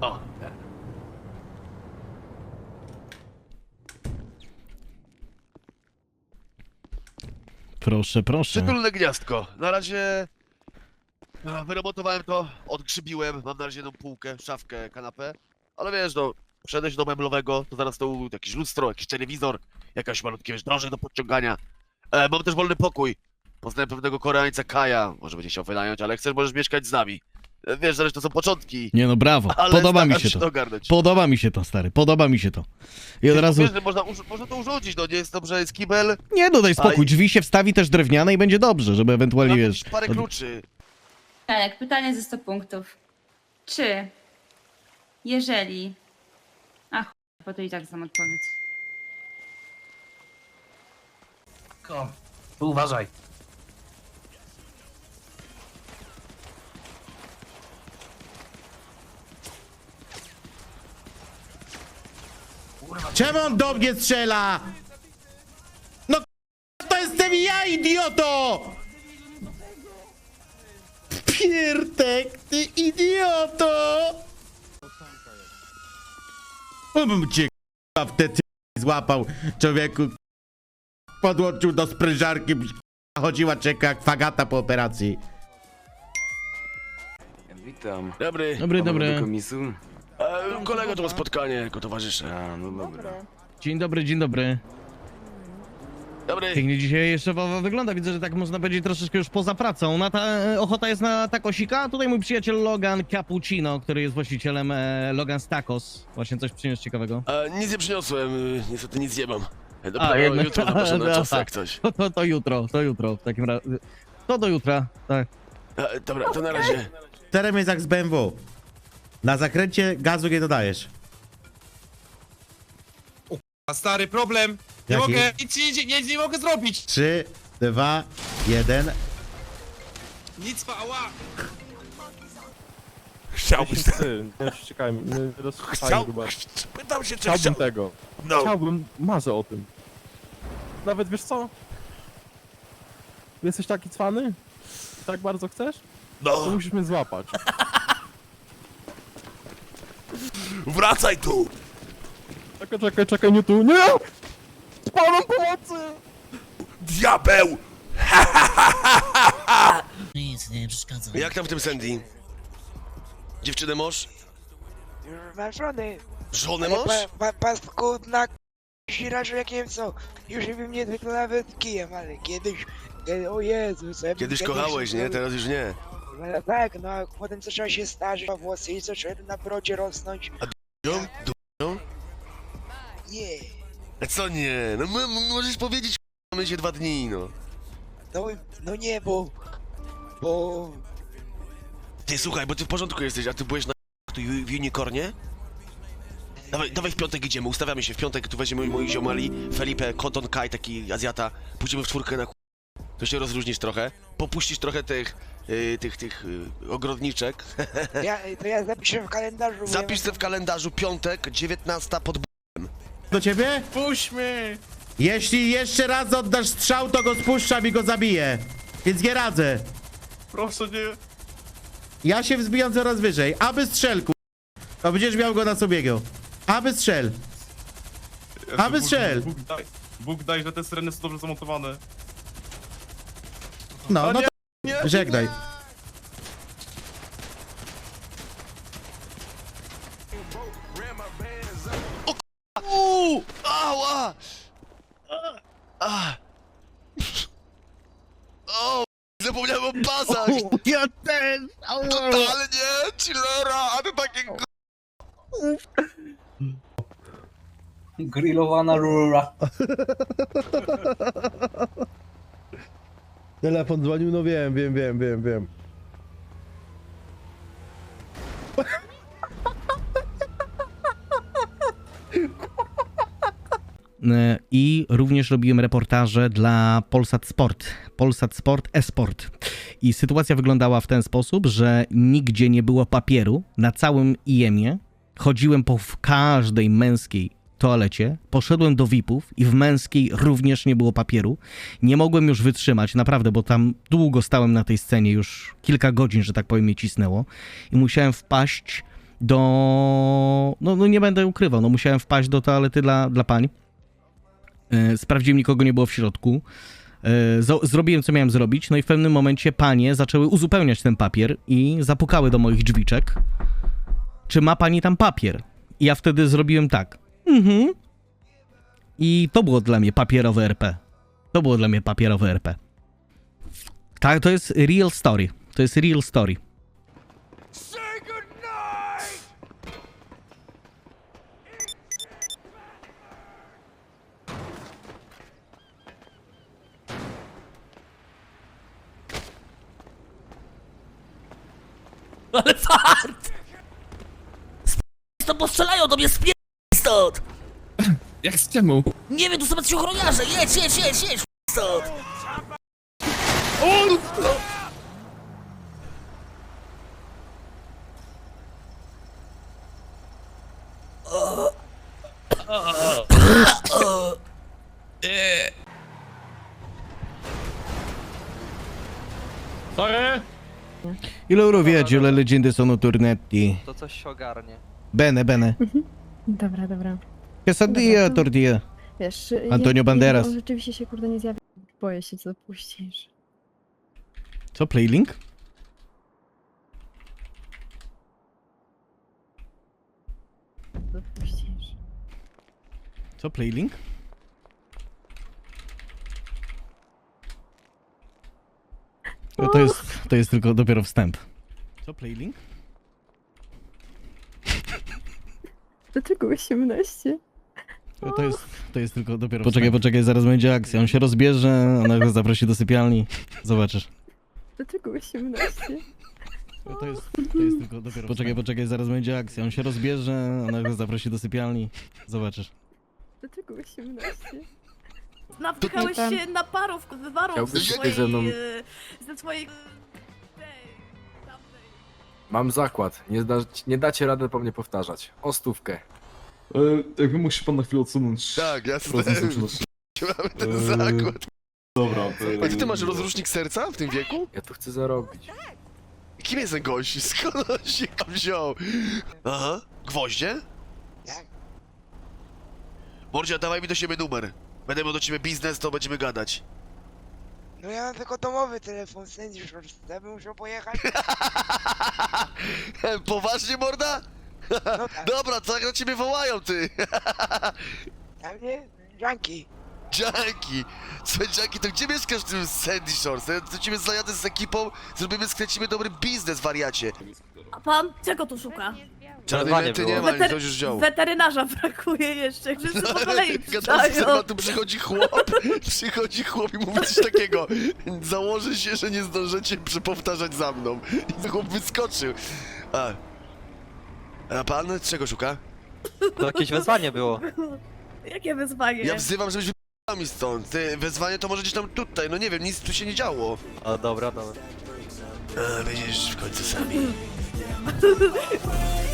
O, tak. Proszę, proszę. Przytulne gniazdko. Na razie e, wyremontowałem to, odgrzybiłem, mam na razie jedną półkę, szafkę, kanapę, ale wiesz, no, przejdę do meblowego, to zaraz to jakieś lustro, jakiś telewizor, jakaś malutkie, wiesz, drążek do podciągania. E, mam też wolny pokój. Poznałem pewnego Koreańca Kaja, może będzie chciał wynająć, ale chcesz, możesz mieszkać z nami. Wiesz, zresztą to są początki, Nie no, brawo. ale Podoba mi się to. ogarnąć. Podoba mi się to, stary. Podoba mi się to. I od razu... Wiesz, że można, można to urządzić, no nie jest dobrze, jest kibel, Nie, no daj spokój. Ale- Drzwi się wstawi też drewniane i będzie dobrze, żeby ewentualnie, mam wiesz... parę od- kluczy. Janek, pytanie ze 100 punktów. Czy, jeżeli... A ch... bo to i tak znam odpowiedź. Kom, tu uważaj. Czemu on do mnie strzela? No to jestem ja, idioto! Piertek, ty idioto! O, bym cię w te ty złapał, człowieku. Podłączył do sprężarki, chodziła czeka jak fagata po operacji. Witam. Dobry. Dobry, dobry. Do komisu? E, kolega to ma spotkanie jako towarzysze. A, no dobra. Dzień dobry, dzień dobry. Dobry. Pięknie dzisiaj jeszcze Wawa wygląda. Widzę, że tak można powiedzieć troszeczkę już poza pracą. Na ta, e, ochota jest na takosika. A tutaj mój przyjaciel Logan Cappuccino, który jest właścicielem e, Logan Tacos. Właśnie coś przyniósł ciekawego. E, nic nie przyniosłem, y, niestety nic nie mam. E, Dobra, A, no, jednak- jutro zapraszam na Dobra. czas jak coś. To, to, to jutro, to jutro w takim razie. To do jutra, tak. E, dobra, to na razie. Terem jest jak z BMW. Na zakręcie gazu nie dodajesz. A stary problem! Nie Jaki? mogę, nic, nic, nic nie mogę zrobić! Trzy, dwa, jeden. Nic ma, ała! Chciałbyś Nie ściekajmy, nie Chciał... chyba. Pytam się, czy Chciałbym chciał... tego. No, Chciałbym, marzę o tym. Nawet wiesz co? Jesteś taki cwany? Tak bardzo chcesz? To no, musisz mnie złapać. Wracaj tu! Czekaj, czekaj, czekaj, nie tu. Nie! Spadam pomocy! Diabeł! Nic, nie przeszkadza. Jak tam w tym Sandy? Dziewczynę masz? Mam żony. Żonę Ale masz? pa, pa, paskudna jak nie wiem co. Już bym nie zwykle nawet kijem, ale kiedyś... Kiedy, o Jezu, co ja bym Kiedyś kochałeś, nie? Teraz już nie. Tak, no a potem zaczęła się starzyć, a włosy i zaczęły na brodzie rosnąć. Ją? Du- Nie, A co nie? No m- m- możesz powiedzieć, mamy się dwa dni, no. no, no nie, bo... Bo... Ty słuchaj, bo ty w porządku jesteś, a ty byłeś na tu w w Unicornie? Dawaj, dawaj w piątek idziemy, ustawiamy się w piątek, tu weźmiemy moi ziomali, Felipe, Cotton Kai, taki Azjata, pójdziemy w czwórkę na to się rozróżnisz trochę, popuścisz trochę tych, y, tych, tych y, ogrodniczek. Ja, to ja zapiszę w kalendarzu. bo Zapisz ja sobie w kalendarzu piątek, 19 pod... b- Do ciebie? Puść mnie! Jeśli jeszcze raz oddasz strzał, to go spuszczam i go zabiję. Więc nie radzę. Proszę nie! Ja się wzbijam coraz wyżej. Aby strzel, ku... To będziesz miał go na sobiego. Aby strzel. Aby strzel. Bóg daj, Bóg daj, że te syreny są dobrze zamontowane. No, no nie, to Nie! żegnaj. Uuu! Ała! A! O! Zapomniałem o pasach! Ja też! Totalnie! Chillera! A to takie g... Grillowana rura. Telefon dzwonił, no wiem, wiem, wiem, wiem, wiem. I również robiłem reportaże dla Polsat Sport, Polsat Sport Esport. I sytuacja wyglądała w ten sposób, że nigdzie nie było papieru na całym IEM-ie. Chodziłem po każdej męskiej toalecie, poszedłem do VIP-ów i w męskiej również nie było papieru. Nie mogłem już wytrzymać, naprawdę, bo tam długo stałem na tej scenie, już kilka godzin, że tak powiem, mnie cisnęło. I musiałem wpaść do... No, no nie będę ukrywał, no musiałem wpaść do toalety dla, dla pań. E, Sprawdziłem, nikogo nie było w środku. Zo- Zrobiłem, co miałem zrobić, no i w pewnym momencie panie zaczęły uzupełniać ten papier i zapukały do moich drzwiczek. Czy ma pani tam papier? I ja wtedy zrobiłem tak. Mhm. I to było dla mnie papierowe RP. To było dla mnie papierowe RP. Tak, to jest real story. To jest real story. Ale fart! To postrzelają do mnie, spier... stąd! Jak z czemu? Nie wiem, tu są jacyś ochroniarze, jedź, jedź, jedź, jedź, stąd! Sorry! Il loro viaggio, le leggende sono tornati. To coś się ogarnie. Bene, bene. Dobra, dobra. Quesadilla, tortilla. Wiesz, Antonio Banderas. On rzeczywiście się kurde nie zjawi. Boję się, co puścisz. Co, Playlink? Co puścisz. Co, Playlink? No to jest, to jest tylko dopiero wstęp. Co, Playlink? Dlaczego 18? No to jest, to jest tylko dopiero Poczekaj, poczekaj, zaraz będzie akcja. On się rozbierze, ona go zaprosi do sypialni. Zobaczysz. Dlaczego 18? No to jest, to jest tylko dopiero Poczekaj, poczekaj, zaraz będzie akcja. On się rozbierze, ona go zaprosi do sypialni. Zobaczysz. Dlaczego 18? Napchałeś się na parów, wywarów ze mną- ze swojej... Mam zakład. Nie, zda, nie dacie rady po mnie powtarzać. O stówkę. E, jakby mógł się pan na chwilę odsunąć. Tak, jasne. Rozumiem, przepraszam. Mamy ten Eee, zakład. Dobra. A ty, ty masz rozrusznik serca w tym wieku? Ja tu chcę zarobić. Kim jest ten gość? Skąd on się tam wziął? Aha. Gwoździe? Tak. Mordzia, dawaj mi do siebie numer. Będę miał do ciebie biznes, to będziemy gadać. No ja mam tylko domowy telefon, sędzisz, ja bym musiał pojechać. Poważnie, morda? No tak, Dobra, co jak na ciebie wołają, ty? tam nie? Janki. Dzięki! Słuchaj, Dzięki, to gdzie mieszkasz w tym Sandy Shores? Ja do ciebie zajadę z ekipą, zrobimy, skręcimy dobry biznes, wariacie. A pan czego tu szuka? Czerwanie menty nie było. ma, Weter- ktoś już wziął. Weterynarza brakuje jeszcze, wszyscy po kolei a tu przychodzi chłop, przychodzi chłop i mówi coś takiego. Założę się, że nie zdążycie przepowtarzać za mną. I chłop wyskoczył. A. A pan czego szuka? To jakieś wezwanie było. Jakie wyzwanie? Ja wzywam, żebyś wypadł mi stąd. Ty, wezwanie to może gdzieś tam tutaj, no nie wiem, nic tu się nie działo. O, dobra, dobra. A, widzisz, w końcu sami.